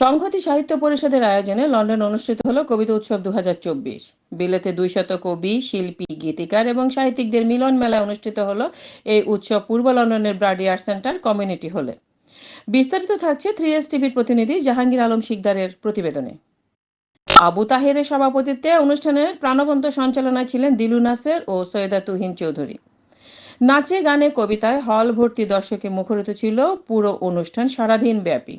সংহতি সাহিত্য পরিষদের আয়োজনে লন্ডন অনুষ্ঠিত হলো কবিতা উৎসব দুহাজার চব্বিশ। বিলেতে দুইশত কবি, শিল্পী, গীতিকার এবং সাহিত্যিকদের মিলন মেলায় অনুষ্ঠিত হলো এই উৎসব পূর্ব লন্ডনের ব্রাডি আর্ট সেন্টার কমিউনিটি হলে। বিস্তারিত থাকছে থ্রি এস টিভির প্রতিনিধি জাহাঙ্গীর আলম শিকদারের প্রতিবেদনে। আবু তাহেরের সভাপতিত্বে অনুষ্ঠানের প্রাণবন্ত সঞ্চালনায় ছিলেন দিলু নাসের ও সৈয়দা তুহিন চৌধুরী। নাচে গানে কবিতায় হল ভর্তি দর্শকে মুখরিত ছিল পুরো অনুষ্ঠান সারাদিন ব্যাপী।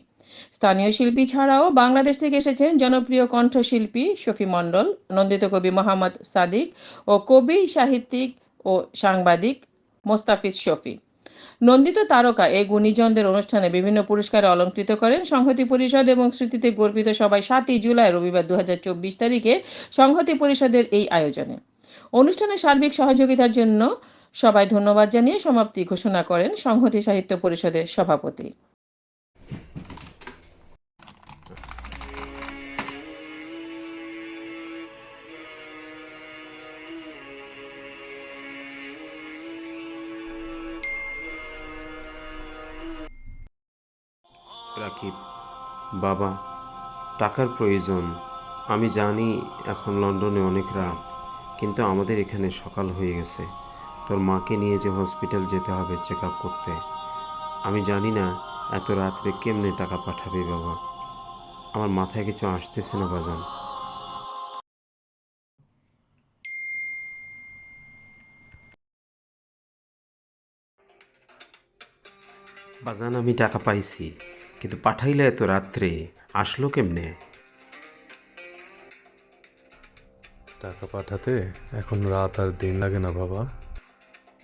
স্থানীয় শিল্পী ছাড়াও বাংলাদেশ থেকে এসেছেন জনপ্রিয় কণ্ঠশিল্পী শফি মণ্ডল, নন্দিত কবি মোহাম্মদ সাদিক ও কবি, সাহিত্যিক ও সাংবাদিক মোস্তাফিজ শফি। নন্দিত তারকা এই গুণীজনদের অনুষ্ঠানে বিভিন্ন পুরস্কারে অলঙ্কৃত করেন সংহতি পরিষদ এবং স্মৃতিতে গর্বিত সবাই সাতই জুলাই, রবিবার দু হাজার চব্বিশ তারিখে সংহতি পরিষদের এই আয়োজনে। অনুষ্ঠানে সার্বিক সহযোগিতার জন্য সবাই ধন্যবাদ জানিয়ে সমাপ্তি ঘোষণা করেন সংহতি সাহিত্য পরিষদের সভাপতি। রাকিব বাবা, টাকার প্রয়োজন। আমি জানি এখন লন্ডনে অনেক রাত, কিন্তু আমাদের এখানে সকাল হয়ে গেছে। তোর মাকে নিয়ে যে হসপিটাল যেতে হবে চেক আপ করতে। আমি জানি না এত রাত্রে কেমনে টাকা পাঠাবে বাবা। আমার মাথায় কিছু আসতেছে না বাজান। বাজান, আমি টাকা পাইছি। কিন্তু পাঠাইলে এত রাত্রে আসলো কেমনে? টাকা পাঠাতে? এখন রাত আর দিন লাগে না বাবা।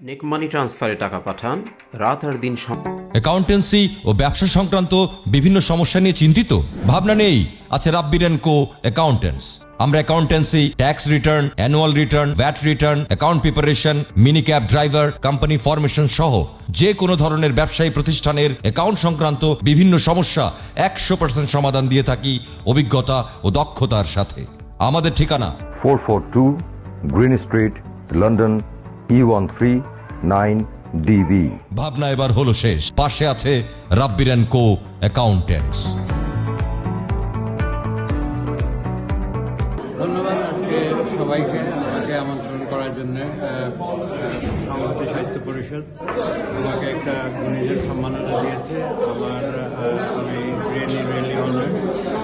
নেক মানি ট্রান্সফারে টাকা পাঠান রাত আর দিন সম অ্যাকাউন্টেন্সি ও ব্যবসা সংক্রান্ত বিভিন্ন সমস্যা নিয়ে চিন্তিত? ভাবনা নেই? আছে রাব্বির অ্যান্ড কো অ্যাকাউন্টেন্টস। আমরা accountancy tax return annual return VAT return account preparation mini cab driver company formation সহ যে কোনো ধরনের ব্যবসায়ী প্রতিষ্ঠানের অ্যাকাউন্ট সংক্রান্ত বিভিন্ন সমস্যা একশো পার্সেন্ট সমাধান দিয়ে থাকি অভিজ্ঞতা ও দক্ষতার সাথে। আমাদের ঠিকানা? Four four two green street London E one three nine DB ভাবনা এবার হলো শেষ। পাশে আছে রাব্বির অ্যান্ড কো অ্যাকাউন্টেন্টস সবাইকে আমাকে আমন্ত্রণ করার জন্য সংহতি সাহিত্য পরিষদ আমাকে একটা গুণীজন সম্মাননা দিয়েছে। আমার আমি রিয়েলি রিয়েলি অনার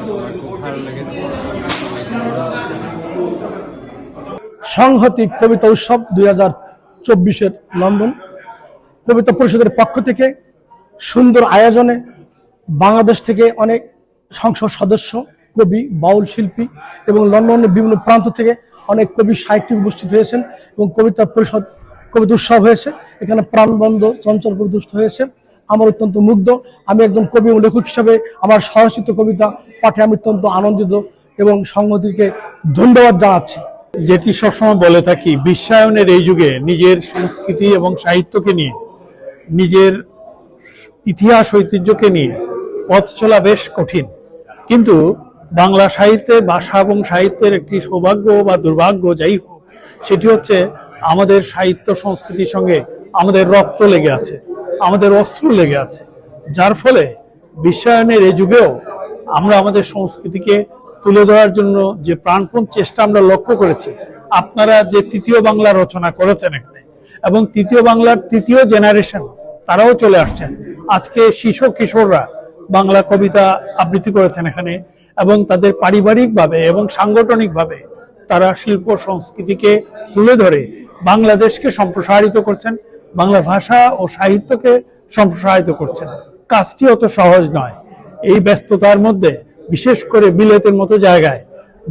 আমার খুব ভালো লেগেছে। সংহতি কবিতা উৎসব দুই হাজার চব্বিশের লন্ডন। কবিতা পরিষদের পক্ষ থেকে সুন্দর আয়োজনে বাংলাদেশ থেকে অনেক সংসদ সদস্য, কবি, বাউল শিল্পী এবং লন্ডনের বিভিন্ন প্রান্ত থেকে অনেক কবি সাহিত্যিক উপস্থিত হয়েছেন এবং কবিতা পরিষদ, কবিতা উৎসব হয়েছে। এখানে প্রাণবন্ধ চঞ্চল কবিতা উৎসব হয়েছে। আমার অত্যন্ত মুগ্ধ। আমি একজন কবি এবং লেখক হিসাবে আমার সহচিত কবিতা পাঠে আমি অত্যন্ত আনন্দিত এবং সংহতিকে ধন্যবাদ জানাচ্ছি। যেটি সবসময় বলে থাকি, বিশ্বায়নের এই যুগে নিজের সংস্কৃতি এবং সাহিত্যকে নিয়ে, নিজের ইতিহাস ঐতিহ্যকে নিয়ে পথ চলা বেশ কঠিন। কিন্তু বাংলা সাহিত্যে ভাষা এবং সাহিত্যের একটি সৌভাগ্য বা দুর্ভাগ্য যাই হোক, সেটি হচ্ছে আমাদের সাহিত্য সংস্কৃতির সঙ্গে আমাদের রক্ত লেগে আছে, আমাদের অস্ত্র লেগে আছে। যার ফলে বিশ্বায়নের এই যুগেও আমরা আমাদের সংস্কৃতিকে তুলে ধরার জন্য যে প্রাণপণ চেষ্টা আমরা লক্ষ্য করেছি, আপনারা যে তৃতীয় বাংলা রচনা করেছেন এখানে এবং তৃতীয় বাংলার তৃতীয় জেনারেশন, তারাও চলে আসছেন। আজকে শিশু কিশোররা বাংলা কবিতা আবৃত্তি করেছেন এখানে। এবং তাদের পারিবারিকভাবে এবং সাংগঠনিকভাবে তারা শিল্প সংস্কৃতিকে তুলে ধরে বাংলাদেশকে সম্প্রসারিত করছেন, বাংলা ভাষা ও সাহিত্যকে সম্প্রসারিত করছেন। কাজটি অত সহজ নয়। এই ব্যস্ততার মধ্যে, বিশেষ করে বিলেতের মতো জায়গায়,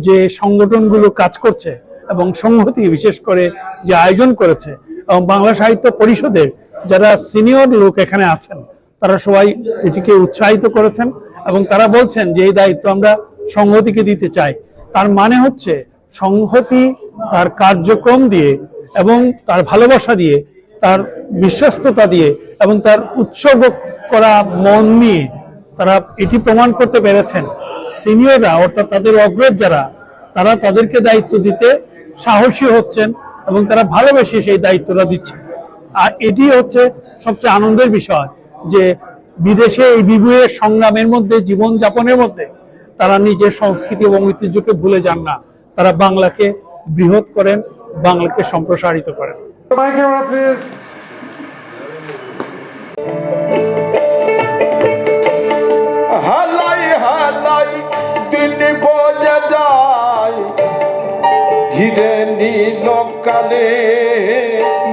যে সংগঠনগুলো কাজ করছে এবং সংহতি বিশেষ করে যে আয়োজন করেছে এবং বাংলা সাহিত্য পরিষদের যারা সিনিয়র লোক এখানে আছেন, তারা সবাই এটিকে উৎসাহিত করেছেন। এবং তারা বলছেন যে এই দায়িত্ব আমরা সংহতিকে দিতে চাই। তার মানে হচ্ছে সংহতি তার কার্যক্রম দিয়ে এবং তার ভালোবাসা দিয়ে, তার বিশ্বস্ততা দিয়ে এবং তার উৎসর্গ করা মন নিয়ে তারা এটি প্রমাণ করতে পেরেছেন। সিনিয়ররা অর্থাৎ তাদের অগ্রজ যারা, তারা তাদেরকে দায়িত্ব দিতে সাহসী হচ্ছেন এবং তারা ভালোবেসে সেই দায়িত্বটা দিচ্ছেন। আর এটি হচ্ছে সবচেয়ে আনন্দের বিষয় যে বিদেশে এই বিভুয়ের সংগ্রামের মধ্যে জীবন যাপনের মধ্যে, তারা নিজের সংস্কৃতি এবং ঐতিহ্যকে ভুলে যান না। তারা বাংলাকে বৃহৎ করেন, বাংলাকে সম্প্রসারিত করেন।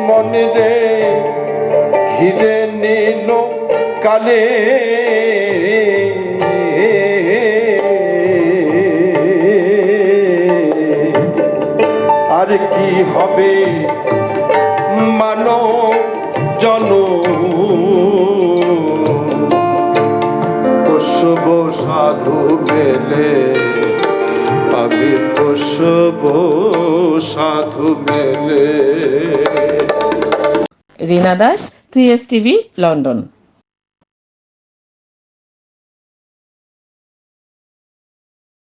মনে রে। ঘিরে নীল কালে। আর কি হবে মানব জন পোষব সাধু মেলে আমি পোষব সাধু মেলে। রিনা দাস ক্রিয়েস টিভি লন্ডন।